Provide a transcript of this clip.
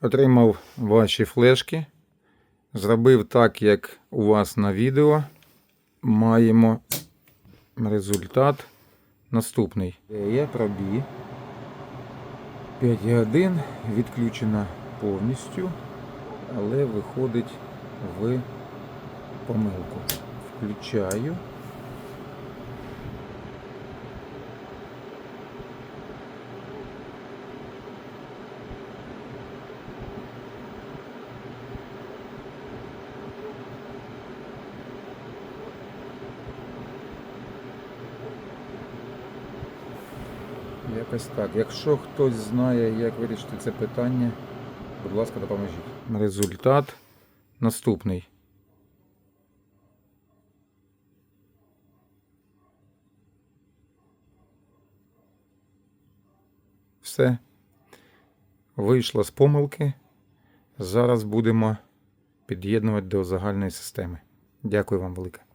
Отримав ваші флешки. Зробив так, як у вас на відео. Маємо результат наступний. Є пробій. 5 годин відключена повністю, але виходить в помилку. Включаю. Якось так. Якщо хтось знає, як вирішити це питання, будь ласка, допоможіть. Результат наступний. Все. Вийшло з помилки. Зараз будемо під'єднувати до загальної системи. Дякую вам велике.